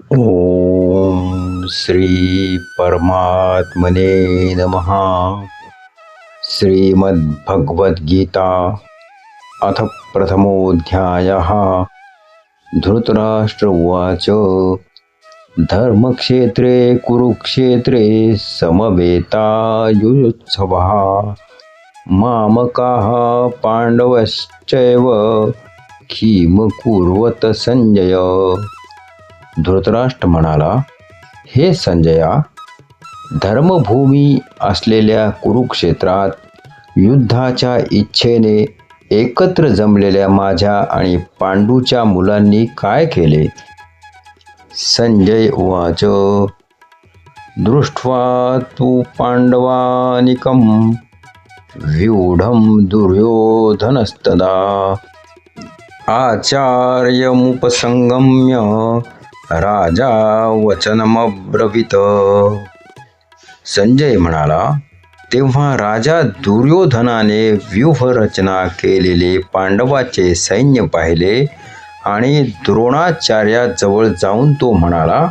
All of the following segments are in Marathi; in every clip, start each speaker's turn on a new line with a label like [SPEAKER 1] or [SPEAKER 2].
[SPEAKER 1] ॐ श्री परमात्मने नमहा श्रीमद्भगवद्गीता अथ प्रथमोऽध्यायः। धृतराष्ट्र उवाच धर्मक्षेत्रे कुरुक्षेत्रे समवेतायुत्सवः मामकाः पाण्डवश्चैव किमकुर्वत सञ्जय धृतराष्ट्र म्हणाला हे संजया धर्मभूमी असलेल्या कुरुक्षेत्रात युद्धाच्या इच्छेने एकत्र जमलेल्या माझ्या आणि पांडूच्या मुलांनी काय केले? संजय उवाच दृष्ट्वा तू पांडवानिकम व्यूढं दुर्योधनस्तदा आचार्यमुपसंगम्य राजा वचनमब्रवित. संजय म्हणाला तेव्हा राजा दुर्योधनाने व्यूहरचना केलेले पांडवाचे सैन्य पाहिले आणि द्रोणाचार्याजवळ जाऊन तो म्हणाला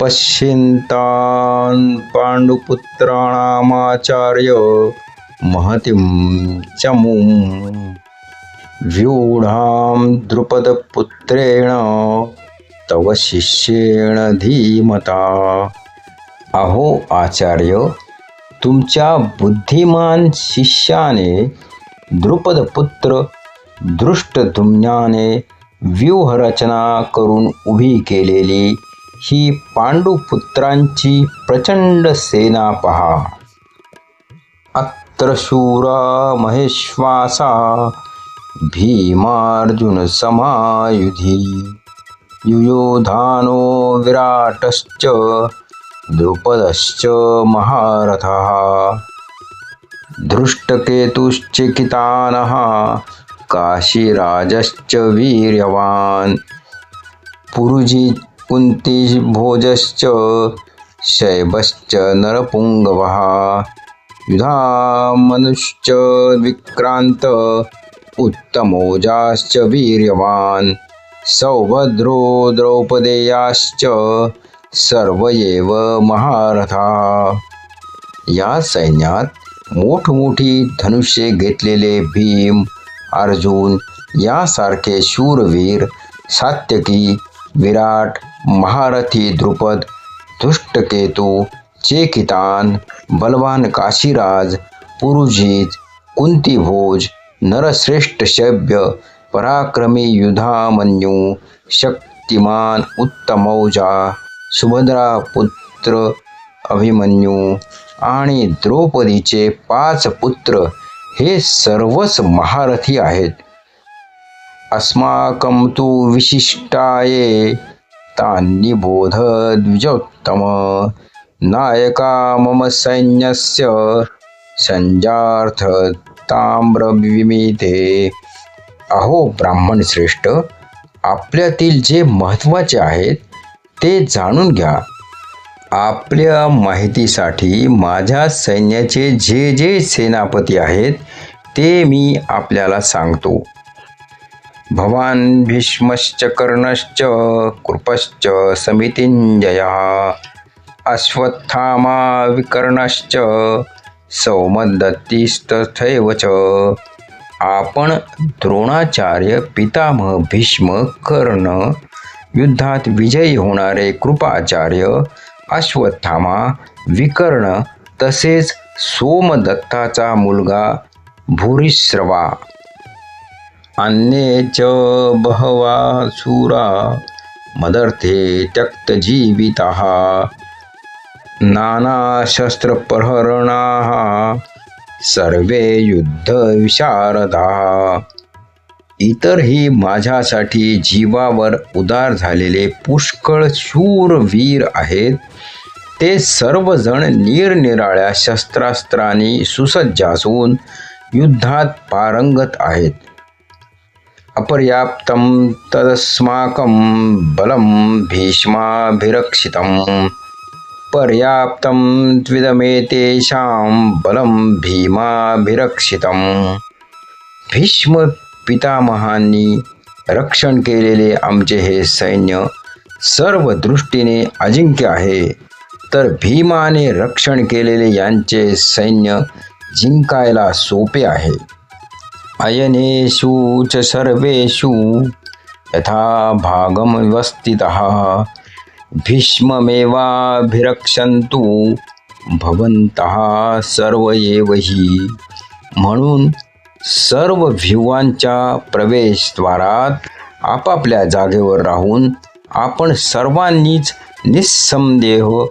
[SPEAKER 1] पश्चिंतान पांडुपुत्राणामाचार्य महतीं चमू व्यूढां द्रुपदपुत्रेण तव शिष्येण धीमता. अहो आचार्य तुमच्या बुद्धिमान शिष्याने द्रुपदपुत्र दृष्टधुम्नाने व्यूहरचना करून उभी केलेली ही पांडुपुत्रांची प्रचंड सेना पहा. अत्र शूरा महेश्वासा भीमार्जुन समायुधी. युयोधानो विराटश्च द्रुपदश्च महारथः। धृष्टकेतुश्चिकितानः काशीराजश्च वीर्यवान्। पुरुजी कुन्तिभोजश्च शैबश्च नरपुङ्गवः। युधामनुश्च विक्रान्त उत्तमोजाश्च वीर्यवान्। सौभद्रो द्रौपदेयाश्च सर्व एव महारथा. या सैन्यात मोठमोठी धनुष्ये घेतलेले भीम अर्जुन यासारखे शूरवीर सात्यकी विराट महारथी द्रुपद दुष्टकेतू चेकितान बलवान काशीराज पुरुजित कुंतीभोज नरश्रेष्ठ शैब्य पराक्रमी युधामन्यू शक्तिमान उत्तमौजा सुभद्रा पुत्र अभिमन्यू। आणि द्रौपदीचे पाच पुत्र हे सर्वच महारथी आहेत। अस्माकं तु विशिष्टाये तान्निबोध द्विजोत्तम। नायका मम सैन्यस्य संजार्थ ताम्रविमिते। अहो ब्राह्मण श्रेष्ठ आपल्यातील जे महत्त्वाचे आहेत ते जाणून घ्या. आपल्या माहितीसाठी माझ्या सैन्याचे जे जे सेनापती आहेत ते मी आपल्याला सांगतो. भवान भीष्मश्च कर्णश्च कृपश्च समितींजया अश्वत्थामा विकर्णश्च सौमदत्तीस्तथैव च। आपण द्रोणाचार्य पितामह भीष्म कर्ण युद्धात विजयी होणारे कृपाचार्य अश्वत्थामा विकर्ण तसेच सोमदत्ताचा मुलगा भूरिश्रवा. अन्ये च बहवा सुरा मदर्थे त्यक्तजीविताः नानाशस्त्रप्रहरणाः सर्वे युद्ध विशारदा. इतरही माझ्यासाठी जीवावर उदार झालेले पुष्कळ शूर वीर आहेत. ते सर्वजण निरनिराळ्या शस्त्रास्त्रांनी सुसज्ज असून युद्धात पारंगत आहेत. अपर्याप्तं तदस्माकं बलं भीष्माभिरक्षितम्. पर्याप्तं त्विदमेतेषां बलं भीमाभिरक्षितं भीष्म पितामहांनी रक्षण केलेले आमचे हे सैन्य सर्व दृष्टीने अजिंक्य आहे. तर भीमाने रक्षण केलेले यांचे सैन्य जिंकायला सोपे आहे. अयनेषु च सर्वेषु यथा भागम व्यवस्थितः भीष्ममेवाभिरक्षन्तु भवन्तः सर्व एव म्हणून सर्व भिवांच्या प्रवेशद्वारात आपापल्या जागेवर राहून आपण सर्वांनीच निस्संदेह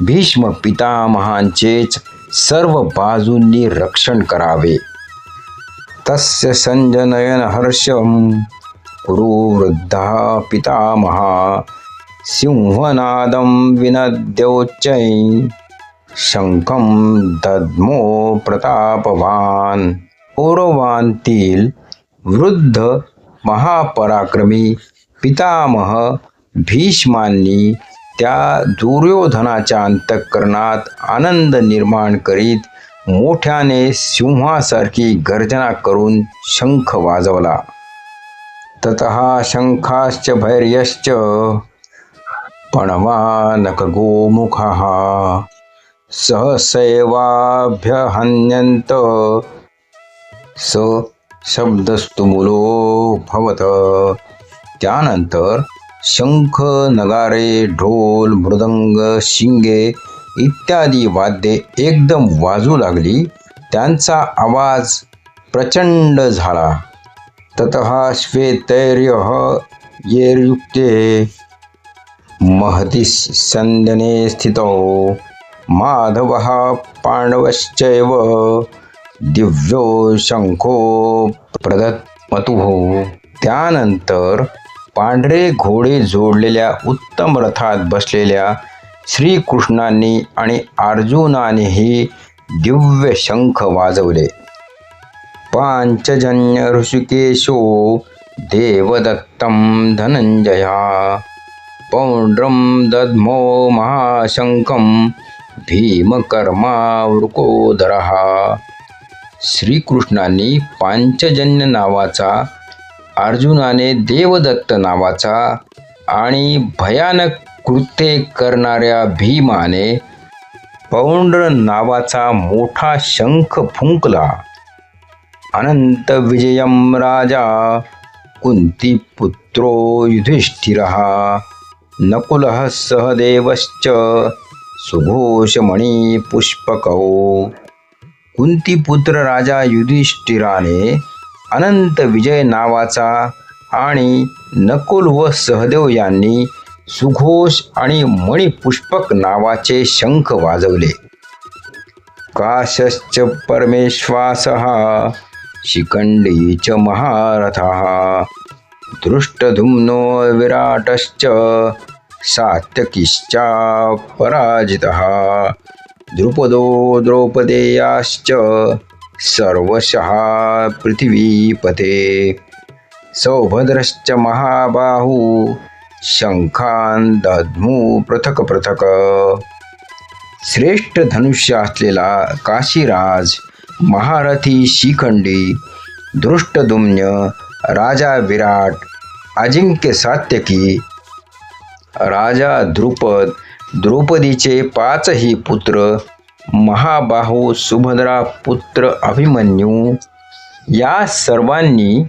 [SPEAKER 1] भीष्म पितामहांचेच सर्व बाजूंनी रक्षण करावे। तस्य संजनयन हर्षं कुरु वृद्धा पितामहा। सिंहनादं विनद्योच्चै शंखं दद्मो प्रतापवान। कौरवांतील वृद्ध महापराक्रमी पितामह भीष्मांनी त्या दुर्योधनाच्या अंतःकरणात आनंद निर्माण करीत मोठ्याने सिंहासारखी गर्जना करून शंख वाजवला। तत शंखाश्च भैर्यश्च पणवानकगोमुखः सहसैवाभ्यहन्यन्त स शब्दस्तुमुलो भवत। त्यानंतर शंख नगारे ढोल मृदंग शिंगे इत्यादी वाद्ये एकदम वाजू लागली. त्यांचा आवाज प्रचंड झाला. तत श्वेतैर्य येर्युक्ते महती संदने स्थितो। माधव पांडवश्चैव दिव्यो शंखो प्रदत्मतुः। त्यानंतर पांढरे घोडे जोडलेल्या उत्तम रथात बसलेल्या श्रीकृष्णांनी आणि अर्जुनानेही दिव्य शंख वाजवले। पांचजन्य ऋषिकेशो देवदत्तं धनंजया। पौंड्रं दद्मो महाशङ्खं भीमकर्मावृकोदरः। श्रीकृष्णांनी पांचजन्य नावाचा अर्जुनाने देवदत्त नावाचा आणि भयानक कृत्ये करणाऱ्या भीमाने पौंड्र नावाचा मोठा शंख फुंकला. अनंत विजयम राजा कुंतीपुत्रो युधिष्ठिरहा नकुलः सहदेवश्च। सुघोषमणिपुष्पकौ कुंतीपुत्र राजा युधिष्ठिराने अनंत विजय नावाचा आणि नकुल व सहदेव यांनी सुघोष आणि मणिपुष्पक नावाचे शंख वाजवले। काशश्च परमेश्वासः शिखंडी च महारथः। दृष्टधुम्नो विराटश्च सात्यकिश्चा पराजितः। द्रुपदो द्रौपदेयाश्च सर्वशः पृथिवीपते। सौभद्रश्च महाबाहू शंखान दधमू पृथक पृथक श्रेष्ठ धनुष्य असलेला काशीराज महारथी शिखंडी दृष्टदुम्न राजा विराट अजिंक्य सात्यकी राजा द्रुपद द्रौपदीचे पाचही पुत्र महाबाहू सुभद्रा पुत्र अभिमन्यू या सर्वांनी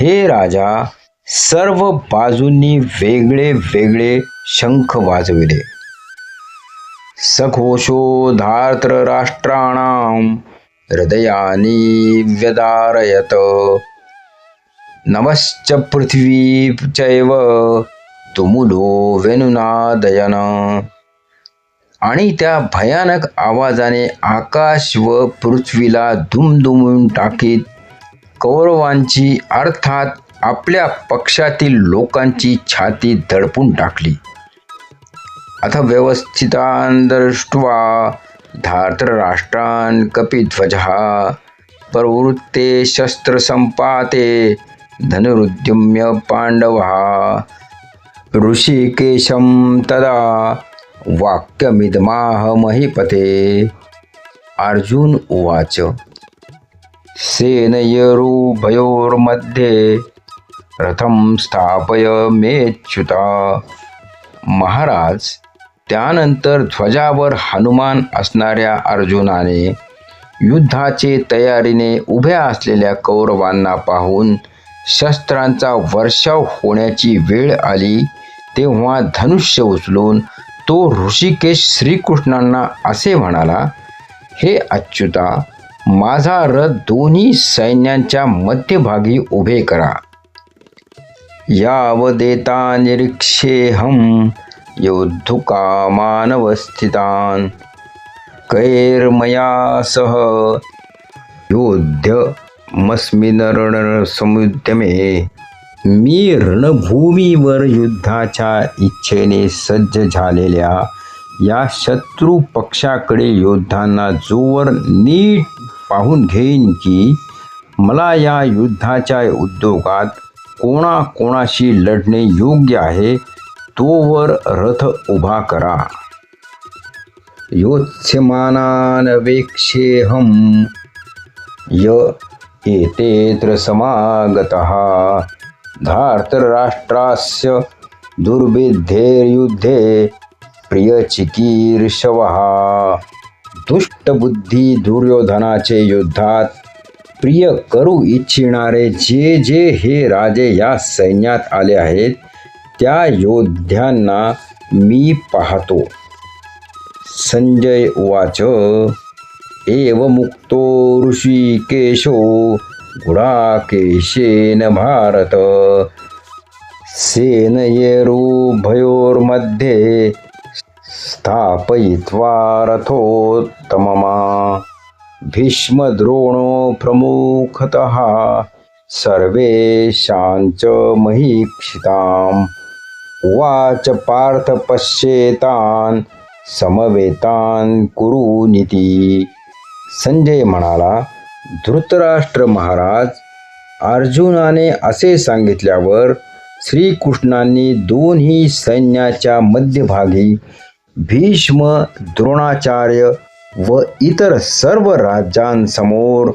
[SPEAKER 1] हे राजा सर्व बाजूंनी वेगळे वेगळे शंख वाजविले. सघोषो धार्तराष्ट्राणां हृदयानि व्यदारयत. नमश्च पृथ्वी चैव तुमुलो वेणुनादयन आणि त्या भयानक आवाजाने आकाश व पृथ्वीला दुमदुमून टाकीत कौरवांची अर्थात आपल्या पक्षातील लोकांची छाती दडपून टाकली. अथ व्यवस्थितान् दृष्ट्वा धार्तराष्ट्रान् कपिध्वजः. प्रवृत्ते शस्त्रसम्पाते धनुरुद्यम्य पाण्डवः ऋषिकेशं तदा वाक्यमिदमाह महीपते अर्जुन उवाच सेनयरुभयोर्मध्ये रथं स्थापय मेच्युता महाराज त्यानंतर ध्वजावर हनुमान असणाऱ्या अर्जुनाने युद्धाचे तयारीने उभ्या असलेल्या कौरवांना पाहून शस्त्रांचा वर्षाव होण्याची वेळ आली तेव्हा धनुष्य उचलून तो ऋषिकेश श्रीकृष्णांना असे म्हणाला हे अच्युता माझा रथ दोन्ही सैन्यांच्या मध्यभागी उभे करा. यावदेता निरीक्षेहम योद्धुकामानवस्थितान् कैर्मया सह योध्यमस्मिन् रणसमुद्यमे मी रणभूमीवर युद्धाच्या इच्छेने सज्ज झालेल्या या शत्रू पक्षाकडे योद्धांना जोवर नीट पाहून घेईन की मला या युद्धाच्या उद्योगात कोणाकोणाशी लढणे योग्य आहे तोवर रथ उभा करा। योत्स्यमानानवेक्षेहम य एतेत्र समागतः। धार्तराष्ट्रास्य दुर्विधेर्युद्धे प्रियचिकीर्षवः। दुष्टबुद्धी दुर्योधनाचे युद्धात प्रिय करू इच्छिणारे जे जे हे राजे या सैन्यात आले आहेत त्या योद्ध्यांना मी पाहतो। संजय उवाच। एव मुक्तो ऋषिकेशो गुडाकेशेन भारत। सेनयेरुभयोर्मध्ये स्थापयित्वा रथोत्तममा। भीष्मद्रोणो प्रमुखतः सर्वेषाञ्च महीक्षिताम्। उवाच पार्थ पश्येतान् समवेतान् कुरुनिति संजय म्हणाला धृतराष्ट्र महाराज अर्जुनाने असे सांगितल्यावर श्रीकृष्णांनी दोन्ही सैन्याच्या मध्यभागी भीष्म द्रोणाचार्य व इतर सर्व राज्यांसमोर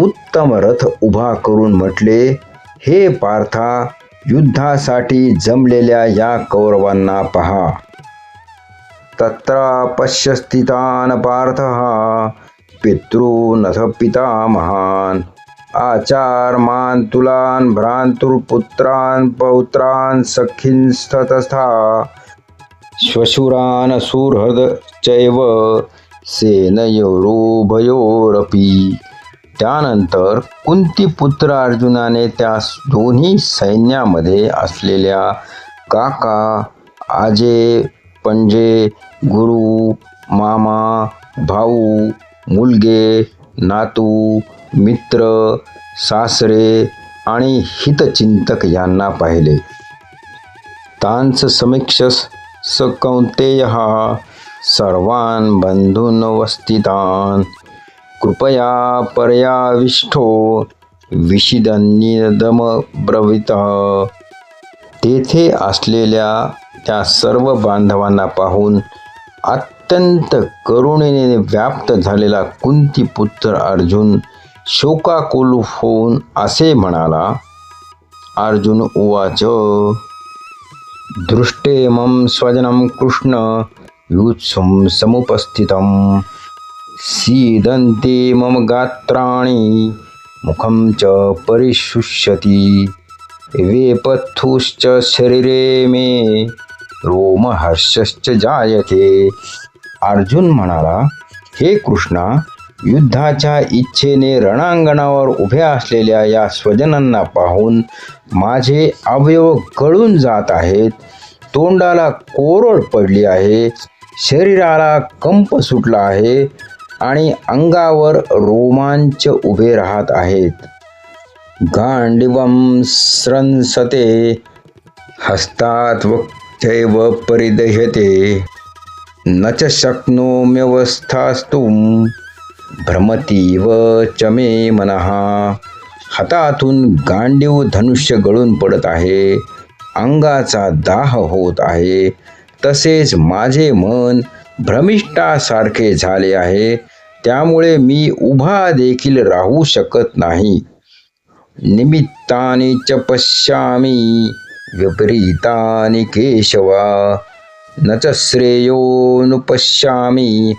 [SPEAKER 1] उत्तम रथ उभा करून म्हटले हे पार्था युद्धासाठी जमलेल्या या कौरवांना पहा. तत्रा पश्यस्थितान पार्थ पितॄनथ पितामहान्। आचार्मान् तुलान् भ्रान्तुर्पुत्रान् पौत्रान् श्वशुरान सुहृद चैव सेनयोरुभयोरपी। त्यानंतर कुंतीपुत्र अर्जुनाने त्या दोन्ही सैन्यामध्ये असलेल्या काका आजे पंजे गुरु मामा भाऊ मुलगे नातू मित्र सासरे आणि हितचिंतक यांना पाहिले. तांच समीक्ष स कौंतेय सर्वान बंधून वस्तितान. कृपया पर्याविष्ठो विशिदन्यदम ब्रवीत तेथे असलेल्या त्या सर्व बांधवांना पाहून अत्यंत करुणेने व्याप्त झालेला कुंतीपुत्र अर्जुन शोकाकुल होऊन असे म्हणाला अर्जुन उवाच दृष्टे मम स्वजनं कृष्ण युत्सुं समुपस्थितं। सीदन्ते मम गात्राणि मुखं च परिशुष्यति वेपथुश्च शरीरे मे रोमहर्षश्च जायते। अर्जुन म्हणाला हे कृष्णा युद्धाच्या इच्छेने रणांगणावर उभ्या असलेल्या या स्वजनांना पाहून माझे अवयव गळून जात आहेत तोंडाला कोरड पडली आहे शरीराला कंप सुटला आहे आणि अंगावर रोमांच उभे राहत आहेत. गांडिवं स्रंसते हस्तात् वक्त्यैव परिदह्यते. न च शक्नोम्यवस्थास्तु भ्रमतीव च मे मनः। हातातून गांडीव धनुष्य गळून पडत आहे। अंगाचा दाह होत आहे। तसेच माझे मन भ्रमिष्ठासारखे झाले आहे। त्यामुळे मी उभा देखील राहू शकत नाही। निमित्ताने च पश्यामी। विपरीतानि केशवा। न च श्रेयोनुपश्यामी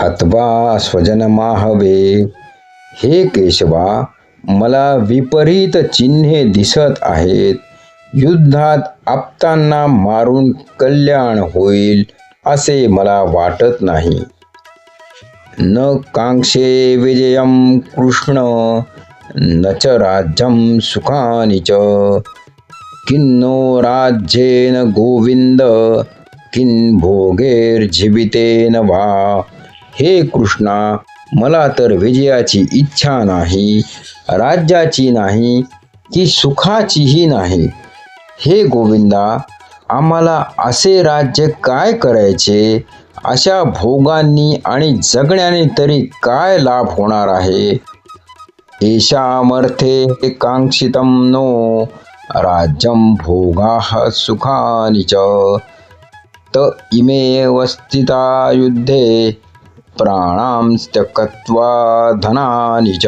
[SPEAKER 1] हत्वा स्वजनमाहवे। हे केशवा मला विपरीत चिन्हे दिसत आहेत। युद्धात आप्तांना मारून कल्याण होईल असे मला वाटत नाही। न कांक्षे विजयं कृष्ण न च राज्यं सुखानी च। किन्नो राज्येन गोविंद किन भोगेर्जीवितेन वा। हे कृष्णा मला तर विजयाची इच्छा नाही राज्याची नाही की सुखाचीही नाही। हे गोविंदा आम्हाला असे राज्य काय करायचे? अशा भोगांनी आणि जगण्याने तरी काय लाभ होणार आहे? एशामर्थे कांक्षितम नो। राज्यं भोगाः सुखानि च। त इमेवस्थिता युद्धे प्राणां त्यक्त्वा धनानि च।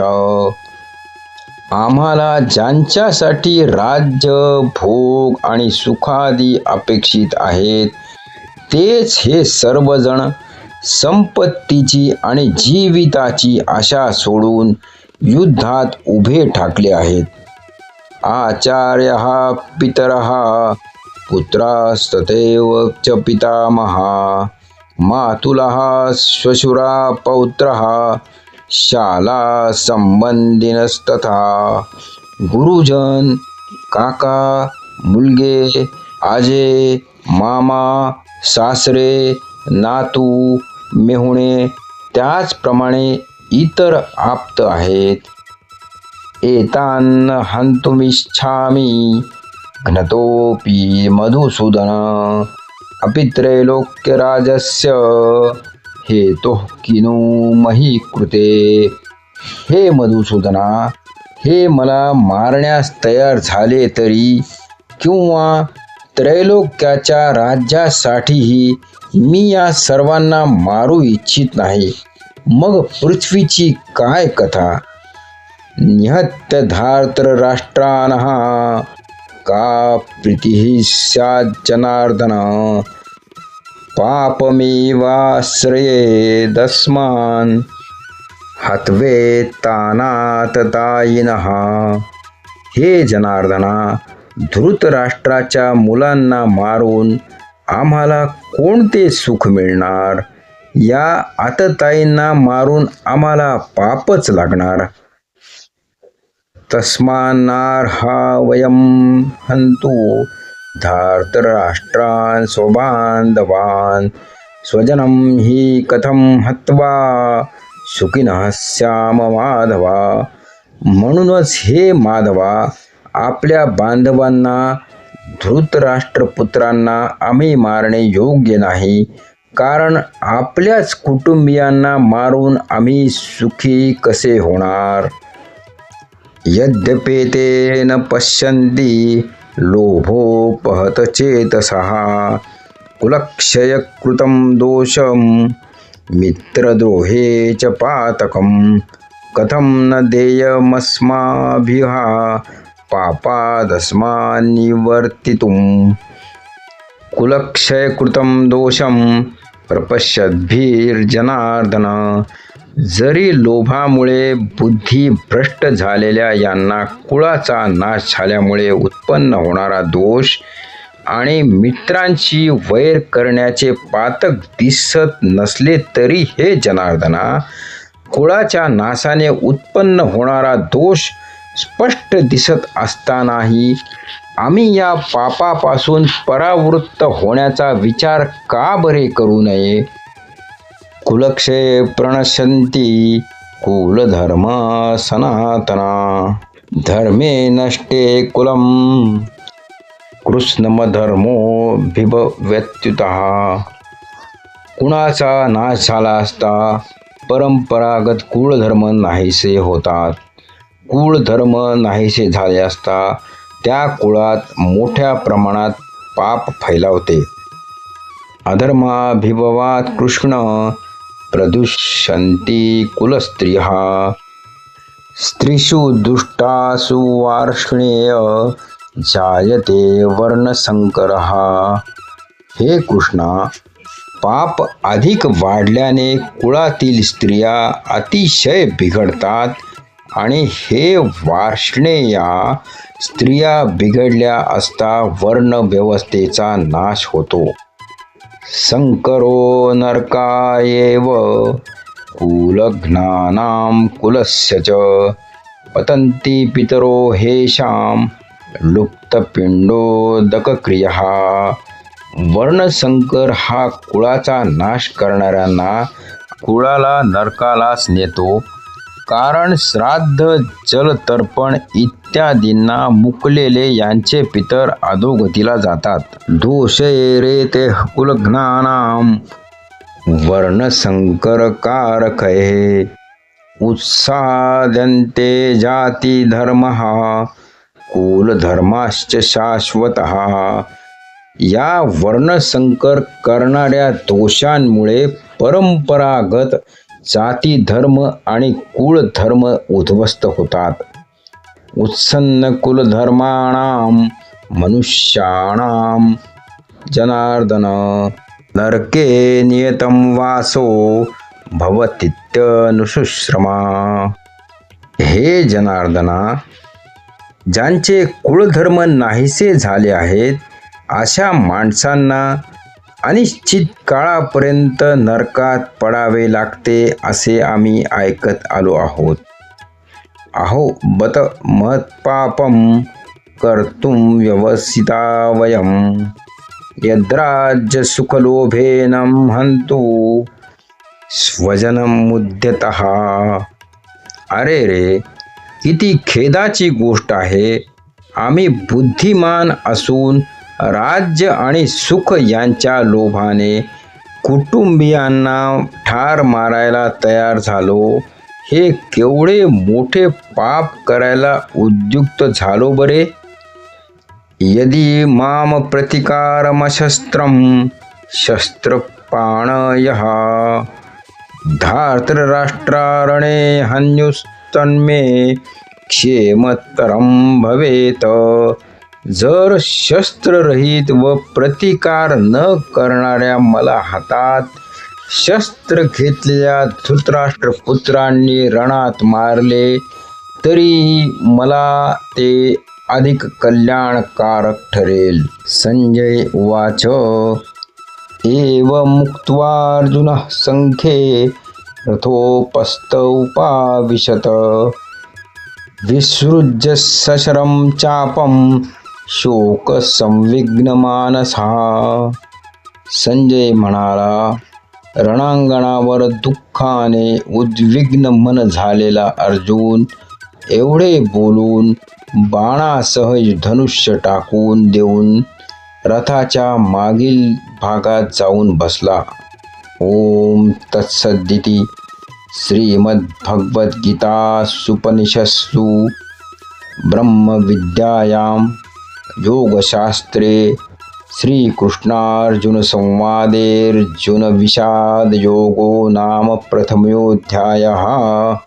[SPEAKER 1] आम्हाला ज्यांच्यासाठी राज्य भोग आणि सुखादी अपेक्षित आहेत तेच हे सर्वजण संपत्तीची आणि जीविताची आशा सोडून युद्धात उभे ठाकले आहेत. आचार्य पितर पुत्रास्तथैव च पितामहा मातुलः श्वशुरा पौत्रः शाला संबंधिनस्तथा गुरुजन काका मुलगे आजे मामा सासरे नातू मेहुणे त्याचप्रमाणे इतर आप्त आहेत. एतान हंतुमिच्छामी घ्नतोऽपि मधुसूदन अपि त्रैलोक्यराजस्य हेतुः किनु मही कृते हे मधुसूदना हे मला मारण्यास तयार झाले तरी किंवा त्रैलोक्याच्या राज्यासाठीही मी या सर्वांना मारू इच्छित नाही. मग पृथ्वीची काय कथा? निहत्य धार्तर राष्ट्रानः का प्रीतिः स्यात् जनार्दन? पापमेवाश्रयेदस्मान् हत्वेतानाततायिनः हे जनार्दना धृतराष्ट्राच्या मुलांना मारून आम्हाला कोणते सुख मिळणार? या आतताईंना मारून आम्हाला पापच लागणार. वयं हन्तु धार्तराष्ट्रान् स्वबान्धवान्। स्वजनं हि कथं हत्वा सुखिनः श्याम माधवा। म्हणूनच हे माधवा आपल्या बांधवांना धृतराष्ट्रपुत्रांना आम्ही मारणे योग्य नाही कारण आपल्याच कुटुंबियांना मारून आम्ही सुखी कसे होणार? यद्यपेते न पश्यन्ति लोभोपहत चेतसः। कुलक्षयकृतं दोषं मित्रद्रोहे च पातकं कथं न देयमस्माभिः पापादस्मान्निवर्तितुं कुलक्षयकृतं दोषं प्रपश्यद्भिर्जनार्दन। जरी लोभामुळे बुद्धी भ्रष्ट झालेल्या यांना कुळाचा नाश झाल्यामुळे उत्पन्न होणारा दोष आणि मित्रांची वैर करण्याचे पातक दिसत नसले तरी हे जनार्दना कुळाच्या नाशाने उत्पन्न होणारा दोष स्पष्ट दिसत असतानाही आम्ही या पापापासून परावृत्त होण्याचा विचार का बरे करू नये? कुलक्षय प्रणश्यन्ति कुलधर्म सनातना धर्मे नष्टे कुलम। कृष्णमधर्मो व्यत्युतः कुणाचा नाश झाला असता परंपरागत कुळधर्म नाहीसे होतात। कुळधर्म नाहीसे झाले असता त्या कुळात मोठ्या प्रमाणात पाप फैलावते। अधर्माभिभवात कृष्ण प्रदुष्यन्ति कुलस्त्रियः। स्त्रीषु दुष्टासु वार्ष्णेय जायते वर्णसङ्करः हे कृष्णा पाप अधिक वाढल्याने कुळातील स्त्रिया अतिशय बिघडतात आणि हे वार्ष्णेया स्त्रिया बिघडल्या असता वर्ण व्यवस्थेचा नाश होतो. संकरो नरकायेव कुलघ्नानां कुलस्य च पतन्ति पितरो हेषां लुप्तपिंडोदकक्रियः वर्णसंकर हा कुळाचा नाश करणाऱ्यांना कुळाला नरकालाच नेतो कारण श्राद्ध जलतर्पण इत्यादींना मुकलेले यांचे पितर अधोगतीला जातात. दोषे रे ते कुलघ्नानाम वर्णसंकरकारकये। उत्साद्यन्ते कुल कुलधर्माश्च शाश्वतः। या वर्णसंकर करणाऱ्या दोषांमुळे परंपरागत जाती धर्म आणि कुळ धर्म उद्ध्वस्त होतात. उत्सन्न कुलधर्माणाम मनुष्याणाम जनार्दन नरके नियतम वासो भवतित्यनुशुश्रमा हे जनार्दना ज्यांचे कुळधर्म नाहीसे झाले आहेत अशा माणसांना अनिश्चित काळापर्यंत नरकात पडावे लागते असे आम्ही ऐकत आलो आहोत. अहो बत महत्पापम कर्तुं व्यवस्थिता वयं यद्राज्य सुखलोभेन हंतु स्वजनम मुद्यत। अरे रे किती खेदाची गोष्ट आहे। आम्ही बुद्धिमान असून राज्य आणि सुख यांच्या लोभाने कुटुंबियांना ठार मारायला तयार झालो. हे केवढे मोठे पाप करायला उद्युक्त झालो बरे? यदि माम प्रतिकारमशस्त्रं शस्त्रपाणय। धार्तराष्ट्रारणे हन्युस्तन्मे क्षेमतरं भवेत। जर शस्त्ररहित व प्रतिकार न करणाऱ्या मला हातात शस्त्र घेतलेल्या धृतराष्ट्र पुत्रांनी रणात मारले तरीही मला ते अधिक कल्याणकारक ठरेल. संजय वाच. एव मुक्त्वार्जुनः सङ्ख्ये विसृज्य उपाविशत विसृज्य शोक चापं हा संजय म्हणाला रणांगणावर दुःखाने उद्विग्न मन झालेला अर्जुन एवढे बोलून बाणासह धनुष्य टाकून देऊन रथाच्या मागील भागात जाऊन बसला. ओम तत्सदिती श्रीमद्भगवद्गीतासुपनिषत्सु ब्रह्मविद्यायां योगशास्त्रे श्रीकृष्णार्जुनसंवादेऽर्जुनविषादयोगो नाम प्रथमोऽध्यायः।